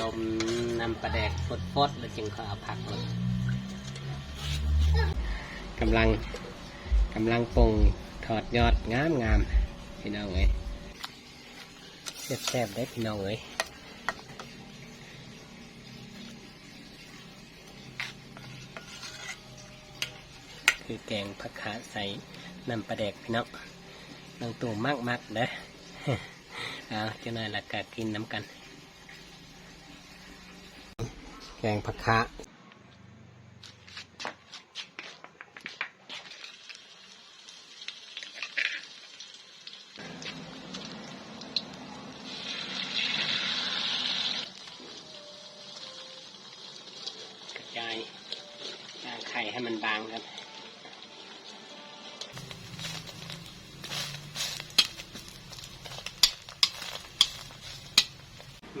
ต้มน้ำปลาแดกฟดๆแล้วจึงเขาเอาผักลงกำลังกำลังปรุงถอดยอดงามงามพี่น้องเอ้ยแซ่บๆได้พี่น้องเอ้ยคือแกงผักขาใส่น้ำปลาแดกพี่น้องน้องตู่มากๆเด้อเอาเจ้าหน่อยละกะกินน้ำกัน แกงผักคะกระจายย่างไข่ให้มันบางครับ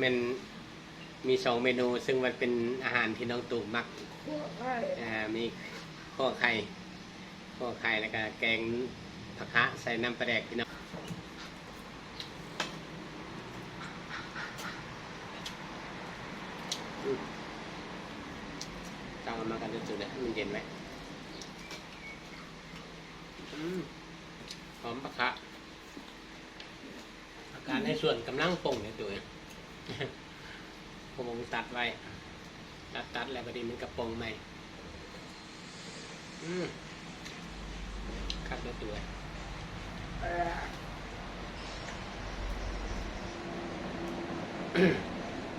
มัน มีสองเมนูซึ่งมันเป็นอาหารที่น้องตู่มักอ่ามีข้อไข่ข้อไข่แล้วก็แกงผักคะใส่น้ำปลาแดกพี่น้องอืมต้องเอามากันจุดๆเลยให้มันเย็นไว้อืมหอมผักคะอาการให้ส่วนกำลังปรุงเนี่ยตัวเอง ผมตัดไว้ ตัดตัดแล้วพอดีมันกระโปรงใหม่ อืมคัดด้วยตัว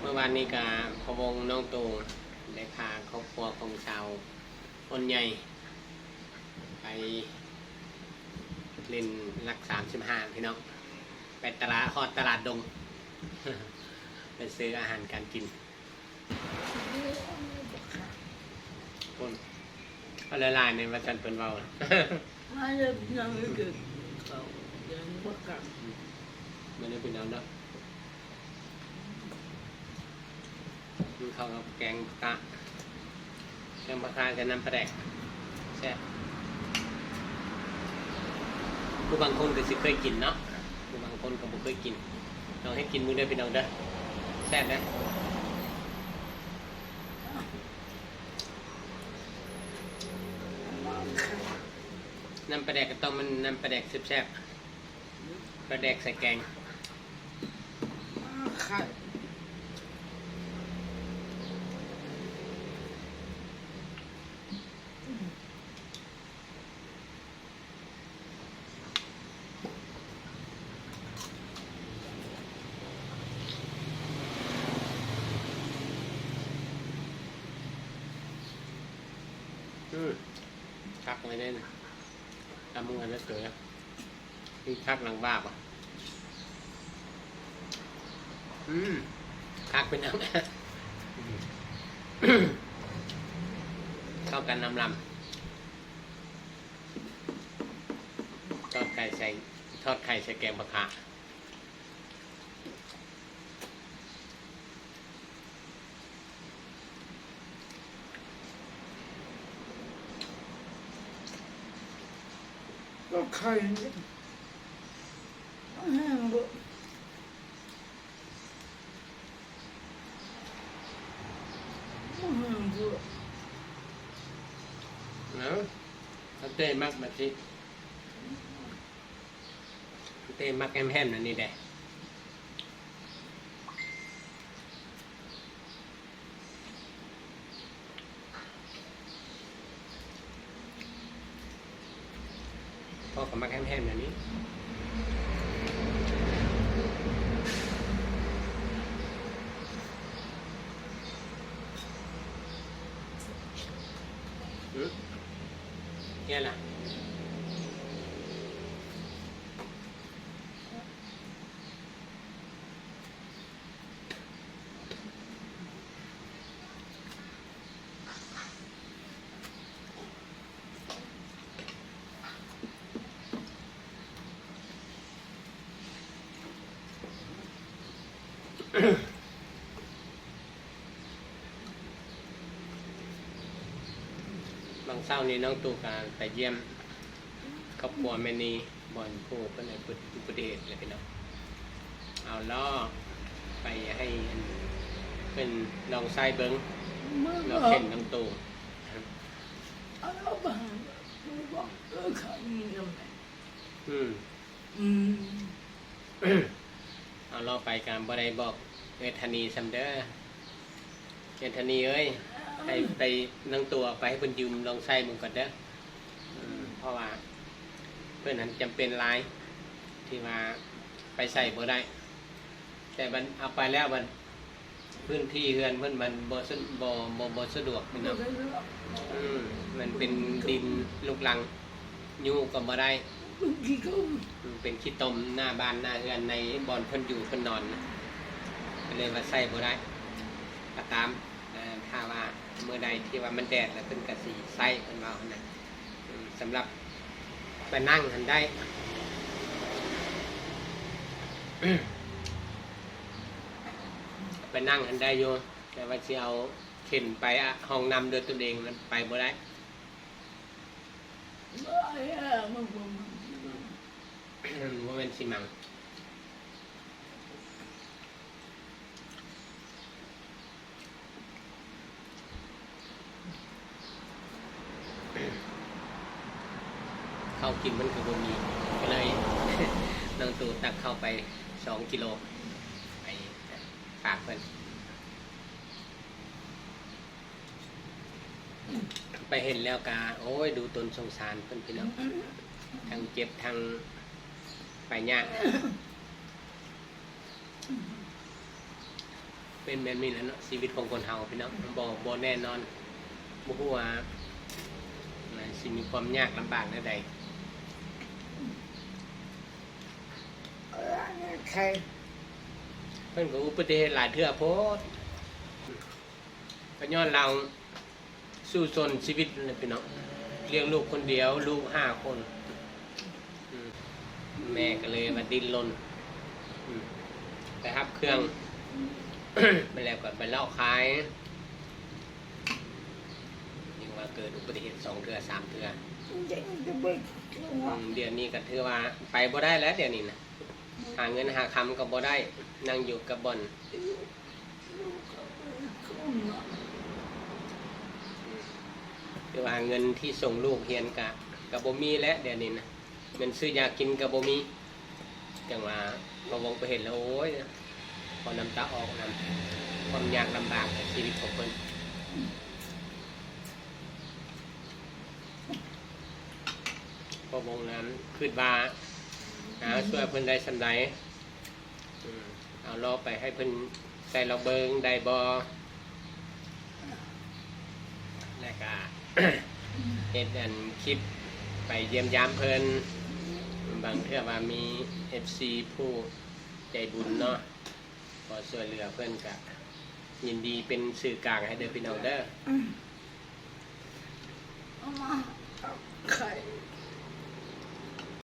เมื่อวานนี้กาพวงน้องตูได้พาครอบครัวของชาวคนใหญ่ ไปเล่นรักสามสิบห้าพี่น้องไปตลาดฮอดตลาดดง ไปซื้ออาหารการกินคนเอาละลายในวัจันเป็นเบามาเลยยังไม่เกิดเขาเดินประกันไม่ได้เป็นเอาเนาะมันเข้ากับแกงผักกะแกงผักกะจะน้ำปลาแดกแซ่บผู้บางคนก็สิเคยกินเนาะผู้บางคนก็บ่เคยกินลองให้กินมือได้อพี่น้องเด้อแซ่บนะน้ำปลาแดกก็ต้องมันน้ำปลาแดกแซ่บๆปลาแดกใส่แกง ข้า ไว้ได้นะทำมึงกันแล้วเกิดนี่ชักหลังบ้าป่ะอืมชักเป็นน้ำเข้ากันน้ำลำทอดไข่ใส่ทอดไข่ใส่แกงผักขา ไข่เนี่ยแห้งบ่แห้งบ่เนาะเขาเต้มากมาสิเต้มากแอมแฮมนั่นนี่แหละ พ่อกับมักแห้มๆแบบนี้เนี่ยนะ บางเศร้านี้น้องตูการไปเยี่ยมครอบครัวแม่นีบอนผู้เป็นในอุบัติเหตุเลยพี่น้องเอาล่อไปให้อันเป็นลองไส้เบิ้งมึงเราเหรอเข็นน้องตู่เอาแล้วบ้านมึงบอกเออขามีทำไมอืมอืมเอาเราไปการบ่ได้บอก เอธานีซัมเดอร์เอธานีเอ้ยไปไปนั่งตัวไปให้เพิ่นยืมลองใส่มึงก่อนเด้ออืมเพราะว่า เพื่อนนั้นจำเป็นหลาย ที่ว่าไปใส่บ่ได้ แต่มันเอาไปแล้วมัน พื้นที่เฮือนเพิ่นมันบ่สะบ่บ่บ่สะดวกพี่น้อง อืมมันเป็นดินลูกลังอยู่ก็บ่ได้มึงกี่เขามันเป็นขี้ตมหน้าบ้านหน้าเฮือนในบ่อนเพิ่นอยู่เพิ่นนอนนะ ก็เลยว่าใส่บ่ได้ก็ตามเอ่อถ้าว่าเมื่อใดที่ว่ามันแดดแล้วเพิ่นก็สิใส่เพิ่นว่าหั่นน่ะอืมสำหรับไปนั่งหันได้ไปนั่งหันได้อยู่แต่ว่าสิเอาเข็นไปอะห้องนำโดยตนเองมันไปบ่ได้ไอ้อะมึงมึงว่าเป็นสิมัง ข้าวกินมันคือบะหมี่ก็เลยนางตูตักเข้าไปสองกิโลไปฝากเพิ่นไปเห็นแล้วกาโอ้ย ดูตนสงสารเพิ่นพี่น้องทั้งเจ็บทั้งไปยากเป็นแบบนี้แหล้วเนาะชีวิตของคนเฮาพี่น้องบ่บ่แน่นอนบ่ฮู้ว่ามันสิมีความยากลำบากแนใด ใครเพิ่นก็อุบัติเหตุหลายเทื่อโพดก็ย้อนเราสู้สนชีวิตนั่นแหละพี่น้องเลี้ยงลูกคนเดียว ลูกห้าคนอืมแม่ก็เลยมาดิ้นรนอืมไปรับเครื่องไปแล้วก็ไปเล่าขายยังว่าเกิดอุบัติเหตุสองเทื่อสามเทื่อยังจะไปอืมเดี๋ยวนี้ก็ถือว่า ไปบ่ได้แล้วเดี๋ยวนี้นะ หาเงินหาคำก็บ่ได้ นั่งอยู่กับบ่อนคือว่าเงินที่ส่งลูกเรียนกะกับบ่มีแล้วเดี๋ยวนี้นะเงินซื้อยากินกับบ่มีจังว่าพอวงไปเห็นแล้วโอ้ยพอน้ำตาออกนํความยากลำบากในชีวิตของเพิ่นพอวงนั้นคิดว่า หาช่วยเพิ่นได้สำใดเอารอไปให้เพิ่นใส่เราเบิงได้บ่แล้วก็เฮ็ดอันคลิปไปเยี่ยมยามเพิ่นบางเทื่อว่ามี FC ผู้ใจบุญเนาะขอช่วยเหลือเพิ่นก็ยินดีเป็นสื่อกลางให้เด้อพี่น้องเด้อเอามาใคร